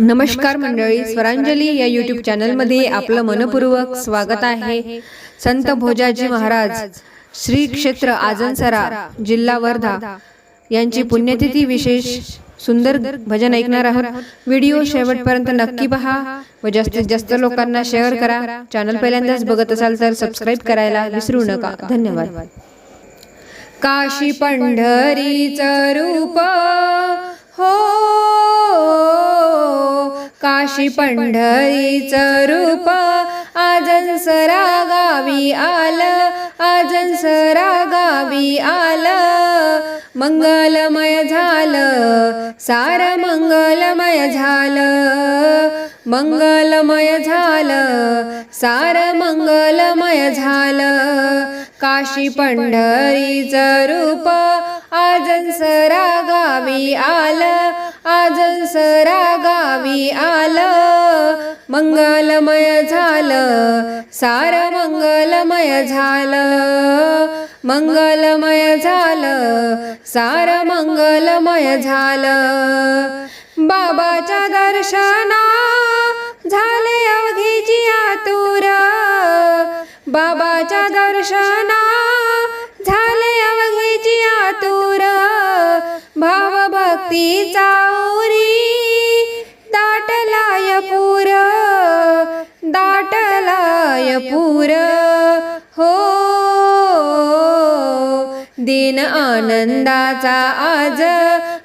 नमस्कार मंडळी स्वरांजली या यूट्यूब चॅनलमध्ये आपलं मनपूर्वक स्वागत आहे. संत भोजाजी महाराज श्री क्षेत्र आजनसरा जिल्हा वर्धा यांची पुण्यतिथी विशेष सुंदर भजन ऐकणार आहोत. व्हिडिओ शेवटपर्यंत नक्की पहा व जास्तीत जास्त लोकांना शेअर करा. चॅनल पहिल्यांदाच बघत असाल तर सबस्क्राईब करायला विसरू नका. धन्यवाद. काशी पंढरीचं रूप हो काशी पंढरीच रूप आजन सरा गावी आलं आजन सरा गावी आलं. मंगलमय झालं सार मंगलमय झालं मंगलमय झालं सार मंगलमय झालं. काशी पंढरीचं रूप आजन सरा गावी आलं आजन सरा गावी आलं. मंगलमय झालं सार मंगलमय झालं. मंगलमय झालं सार मंगलमय झालं. बाबाच्या दर्शना झाले अवघीची आतुर. बाबाच्या दर्शना झाले अवघीची आतुर. भावभक्तीचा उरी दाटलाय पूर दाटलाय पूर. दिन आनंदाचा आज.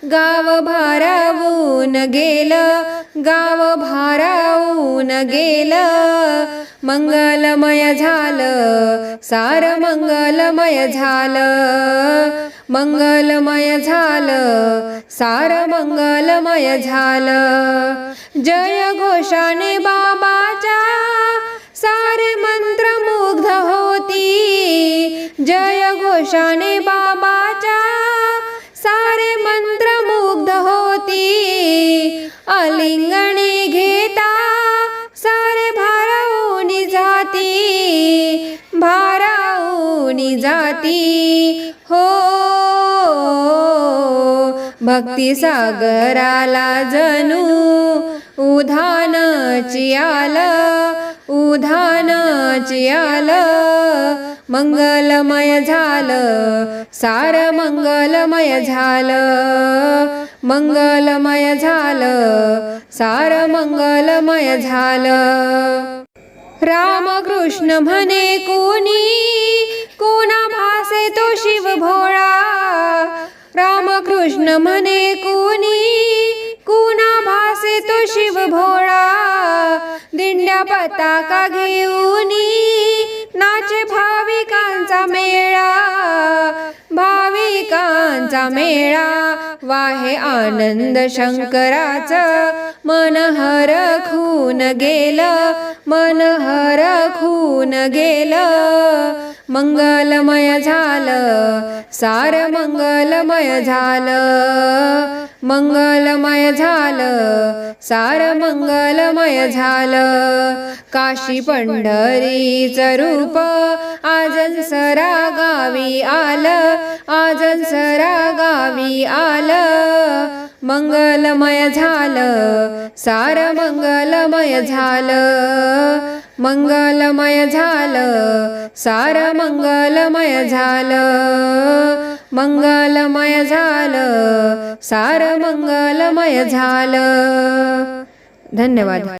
गाव भारावून गेलं गाव भारावून गेलं. मंगलमय झालं सार मंगलमय झालं. मंगलमय झालं सार मंगलमय झालं. जय घोषाने बा जय घोषाने बाबाच्या सारे मंत्र मुग्ध होती. अलिंगणे घेता सारे भारावून जाती. भारावून जाती. हो भक्ती सागराला जणू. उधानची आलं उधानाची आलं मंगलमय झालं सार मंगलमय झालं मंगलमय झालं सार मंगलमय झालं. रामकृष्ण म्हणे कोणी कोणा भासे तो शिव भोळा? रामकृष्ण म्हणे कोणी कोणा भासे तो शिव भोळा? पताका घेऊनी नाचे भाविकांचा मेळा भाविकांचा मेळा. वाहे आनंद शंकराचं मन हर खून गेलं मन हर खून गेलं. मंगलमय झालं सार मंगलमय झालं. मंगलमय झालं सार मंगलमय झालं. काशी पंढरीच रूप आजन सरा गावी आलं आजन सरा गावी आलं. मंगलमय झालं सार मंगलमय झालं मंगलमय झालं सार मंगलमय झालं मंगलमय झालं सार मंगलमय झालं. धन्यवाद.